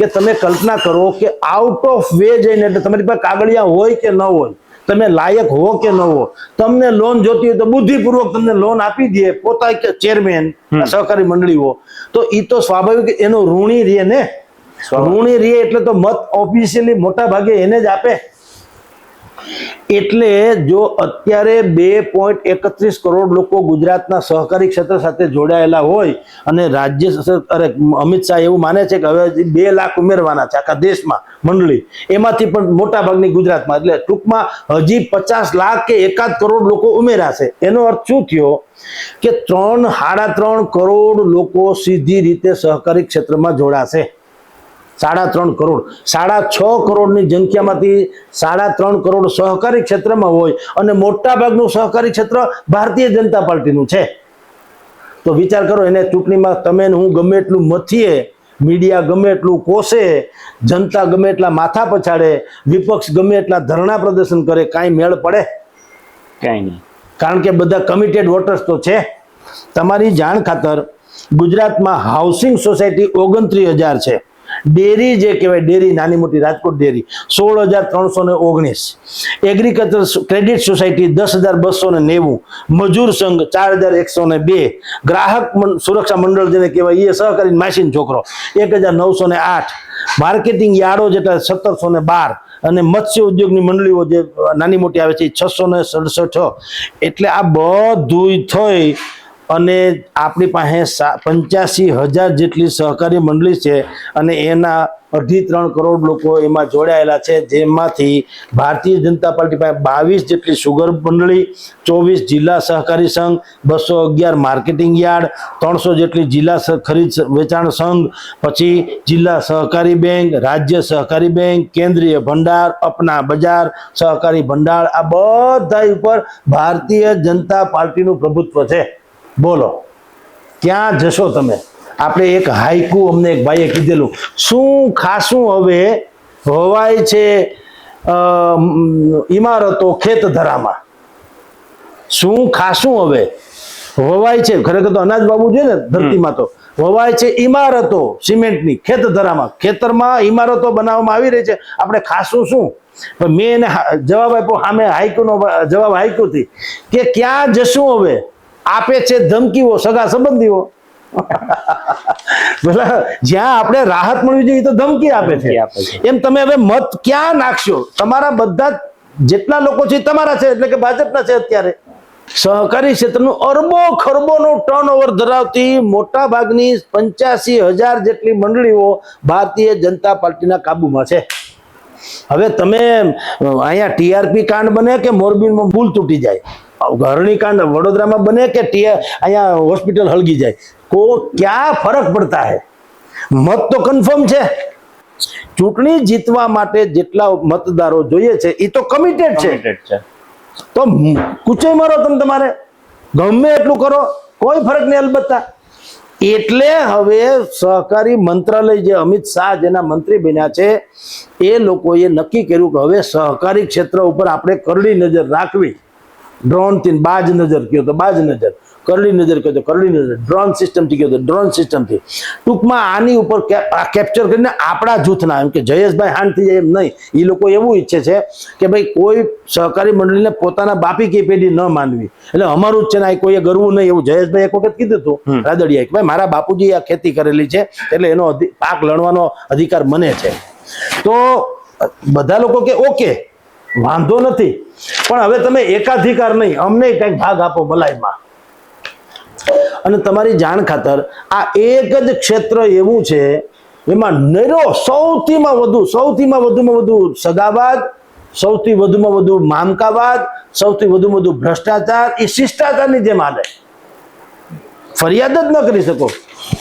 કે તમે કલ્પના કરો કે આઉટ ઓફ વે જઈને એટલે તમારી પાસે કાગળિયા હોય કે ન હોય તમે લાયક હો કે ન હો તમને લોન જોતી હોય તો બુદ્ધિપૂર્વક તમને લોન આપી દે પોતા ચેરમેન સહકારી મંડળીઓ. તો એ તો સ્વાભાવિક એનો ઋણી રે ને? ઋણી રે એટલે તો મત ઓફિશિયલી મોટા ભાગે એને જ આપે. એટલે જો અત્યારે બે પોઈન્ટ એકત્રીસ કરોડ લોકો ગુજરાતના સહકારી ક્ષેત્ર સાથે જોડાયેલા હોય અને રાજ્ય અરે, અમિત શાહ એવું માને છે કે હવે બે લાખ ઉમેરવાના છે આખા દેશમાં, મંડળી. એમાંથી પણ મોટા ભાગની ગુજરાતમાં. એટલે ટૂંકમાં હજી પચાસ લાખ કે એકાદ કરોડ લોકો ઉમેરાશે એનો અર્થ શું થયો? કે ત્રણ, સાડા ત્રણ કરોડ લોકો સીધી રીતે સહકારી ક્ષેત્રમાં જોડાશે. સાડા ત્રણ કરોડ. સાડા છ કરોડની જનસંખ્યામાંથી સાડા ત્રણ કરોડ સહકારી ક્ષેત્રમાં હોય અને મોટા ભાગનું સહકારી ક્ષેત્ર ભારતીય જનતા પાર્ટીનું છે. તો વિચાર કરો એને ચૂંટણીમાં તમે હું ગમે એટલું મથીએ મીડિયા ગમે એટલું કોસે જનતા ગમે એટલા માથા પછાડે વિપક્ષ ગમે એટલા ધરણા પ્રદર્શન કરે કાંઈ મેળ પડે? કાંઈ નહીં. કારણ કે બધા કમિટેડ વોટર્સ તો છે. તમારી જાણ ખાતર ગુજરાતમાં હાઉસિંગ સોસાયટી ઓગણત્રીસ હજાર છે. ડેરી જે કહેવાય, ડેરી, નાની મોટી રાજકોટ ડેરી સોળ હજાર ત્રણસો ને ઓગણીસ. એગ્રીકલ્ચર ક્રેડિટ સોસાયટી દસ હજાર બસો ને નેવું. મજૂર સંઘ ચાર હજાર એકસો ને બે. ગ્રાહક સુરક્ષા મંડળ જેને કહેવાય, એ સહકારી માસીન છોકરો, એક હજાર નવસો ને આઠ. માર્કેટિંગ યાર્ડો જેટલા સત્તરસો ને બાર. અને મત્સ્ય ઉદ્યોગની મંડળીઓ જે નાની મોટી આવે છે છસો ને સડસઠ. એટલે આ બધું થઈ અને આપણી પાસે પંચ્યાસી હજાર જેટલી સહકારી મંડળી છે અને એના અઢી ત્રણ કરોડ લોકો એમાં જોડાયેલા છે, જેમાંથી ભારતીય જનતા પાર્ટી પાસે બાવીસ જેટલી સુગર મંડળી, ચોવીસ જિલ્લા સહકારી સંઘ, બસો અગિયાર માર્કેટિંગ યાર્ડ, ત્રણસો જેટલી જિલ્લા ખરીદ વેચાણ સંઘ, પછી જિલ્લા સહકારી બેંક, રાજ્ય સહકારી બેંક, કેન્દ્રીય ભંડાર, અપના બજાર, સહકારી ભંડાર, આ બધા ઉપર ભારતીય જનતા પાર્ટીનું પ્રભુત્વ છે. બોલો. ક્યાં જશો તમે? આપણે એક હાઈકુ અમને એક ભાઈએ કીધેલું, શું ખાસું હવે હોવાય છે ઇમારતો ખેત ધરામાં? શું ખાસું હવે વવાય છે? ખરેખર તો અનાજ વાવવું જોઈએ ને, ધરતીમાં તો. વવાય છે ઇમારતો સિમેન્ટની ખેત ધરામાં. ખેતરમાં ઇમારતો બનાવવામાં આવી રહી છે. આપણે ખાસું શું? મેં એને જવાબ આપ્યો સામે હાઈકુનો, જવાબ હાઈકુથી કે ક્યાં જશું હવે? આપે છે ધમકીઓ સગા સંબંધીઓ. પેલા જ્યાં આપણે રાહત મળવી જોઈએ તો ધમકી આપે છે. એમ તમે હવે મત ક્યાં નાખશો? તમારા બધા જેટલા લોકો છે તમારા છે એટલે કે ભાજપના છે અત્યારે. સહકારી ક્ષેત્રનું અરબો ખરબોનો ટર્નઓવર ધરાવતી મોટા ભાગની પંચ્યાસી હજાર જેટલી મંડળીઓ ભારતીય જનતા પાર્ટીના કાબુમાં છે. હવે તમે અહીંયા ટીઆરપી કાંડ બને કે મોરબીમાં ભૂલ તૂટી જાય? ઘરણી કાંડ વડોદરામાં બને કે અહીંયા હોસ્પિટલ હળગી જાય? કો ક્યાં ફરક પડતા હે? મત તો કન્ફર્મ છે. ચૂંટણી જીતવા માટે જેટલા મતદારો જોઈએ છે એ તો કમિટેડ છે. છે. તો કુચે મારો તમે તમારે. ગમે એટલું કરો કોઈ ફરક નહીં અલબત્તા. એટલે હવે સહકારી મંત્રાલય જે અમિત શાહ જેના મંત્રી બન્યા છે એ લોકોએ નક્કી કર્યું કે હવે સહકારી ક્ષેત્ર ઉપર આપણે કરડી નજર રાખવી. ડ્રોનથી બાજ નજર કયો તો બાજ નજર કરડી નજર કયો તો કરડી નજર ડ્રોન સિસ્ટમથી કયો તો ડ્રોન સિસ્ટમથી ટૂંકમાં આની ઉપર કેપ્ચર કરીને આપણા જૂથના એમ કે જયેશભાઈ હાન થઈ જાય એમ નહીં. એ લોકો એવું ઈચ્છે છે કે ભાઈ કોઈ સહકારી મંડળીને પોતાના બાપી કે પેઢી ન માનવી. એટલે અમારું જ છે ને કોઈએ ગરવું નહીં એવું. જયેશભાઈ એક વખત કીધું હતું રાદડિયા કે ભાઈ મારા બાપુજી આ ખેતી કરેલી છે એટલે એનો પાક લણવાનો અધિકાર મને છે. તો બધા લોકો કે ઓકે વાંધો નથી. પણ હવે તમે એકાધિકાર નહીં, અમને કંઈક ભાગ આપો મલાઈમાં અને તમારી જાણ ખાતર આ એક જ ક્ષેત્ર એવું છે, એમાં નરો સૌથીમાં વધુ, સૌથીમાં વધુમાં વધુ સગાવાદ સૌથી વધુમાં વધુ મામકાવાદ સૌથી વધુમાં વધુ ભ્રષ્ટાચાર, એ શિષ્ટાચારની જેમ હાલે. ફરિયાદ જ ન કરી શકો.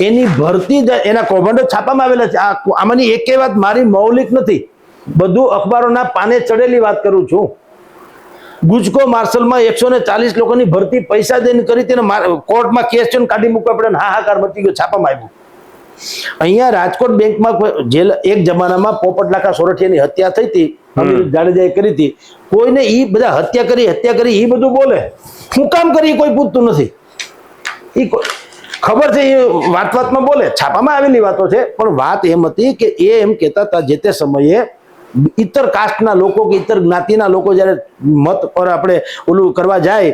એની ભરતી એના કૌભાંડો છાપામાં આવેલા છે. આ આમાંની એક વાત મારી મૌલિક નથી. બધું અખબારોના પાને ચડેલી વાત કરું છું. ગુજકો માર્શલમાં એકસો ને ચાલીસ લોકોની ભરતી પૈસા દઈને કરી તેને કોર્ટમાં કેસ છે કાઢી મૂકવા પડે હાહાકાર મચી ગયો છાપામાં આવ્યું. અહીંયા રાજકોટ બેંકમાં જેલ એક જમાનામાં પોપટ લાખા સોરઠિયાની હત્યા થઈ હતી જાડેજાએ કરી હતી. કોઈને એ બધા હત્યા કરી હત્યા કરી એ બધું બોલે. શું કામ કરી કોઈ પૂછતું નથી. એ ખબર છે એ વાત વાતમાં બોલે. છાપામાં આવેલી વાતો છે પણ વાત એમ હતી કે એ એમ કહેતા હતા જે તે સમયે ઇતર કાસ્ટના લોકો કે ઇતર જ્ઞાતિના લોકો જ્યારે મત પર આપણે ઓલું કરવા જાય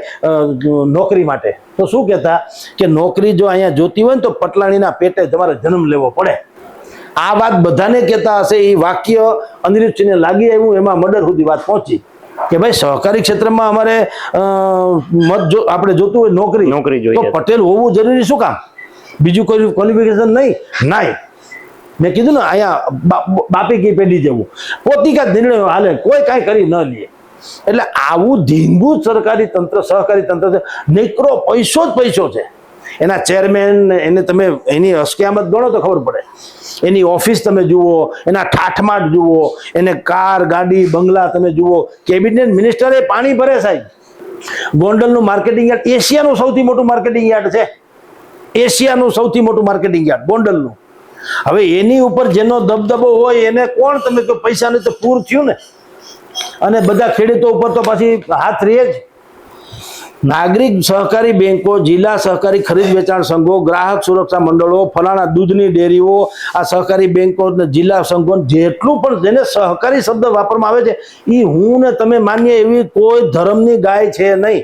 નોકરી માટે તો શું કહેતા કે નોકરી જો અહીંયા જોતી હોય ને તો પટલાણીના પેટે તમારે જન્મ લેવો પડે. આ વાત બધાને કહેતા હશે એ વાક્ય અનિરુદ્ધસિંહને લાગી આવ્યું એમાં મર્ડર સુધી વાત પહોંચી. કે ભાઈ સહકારી ક્ષેત્રમાં અમારે મત જો આપણે જોતું હોય નોકરી નોકરી જોઈએ. તો પટેલ હોવું જરૂરી શું કામ? બીજું કોઈ ક્વોલિફિકેશન નહીં? નાય મેં કીધું ને, અહીંયા બાપી કી પેઢી જેવું. પોતિકા નિર્ણયો હાલે, કોઈ કાંઈ કરી ન લે. એટલે આવું ધીંગું સરકારી તંત્ર, સહકારી તંત્ર છે. નીકળો, પૈસો જ પૈસો છે. એના ચેરમેન, એને તમે એની અસ્ક્યામત ગણો તો ખબર પડે. એની ઓફિસ તમે જુઓ, એના ઠાઠમાટ જુઓ, એને કાર, ગાડી, બંગલા તમે જુઓ. કેબિનેટ મિનિસ્ટરે પાણી ભરે સાહેબ. ગોંડલનું માર્કેટિંગ યાર્ડ, એશિયાનું સૌથી મોટું માર્કેટિંગ યાર્ડ છે. એશિયાનું સૌથી મોટું માર્કેટિંગ યાર્ડ, ગોંડલનું. હવે એની ઉપર જેનો દબદબો હોય, એને કોણ? તમે તો પૈસાને તો પૂર થયું ને. અને બધા ખેડૂતો ઉપર તો પાછી હાથ રહે જ. નાગરિક સહકારી બેંકો, જિલ્લા સહકારી ખરીદ વેચાણ સંઘો, ગ્રાહક સુરક્ષા મંડળો, ફલાણા દૂધની ડેરીઓ, આ સહકારી બેંકો જિલ્લા સંઘો જેટલું પણ જેને સહકારી શબ્દ વાપરવામાં આવે છે એ હું ને તમે માન્ય એવી કોઈ ધર્મની ગાય છે નહીં.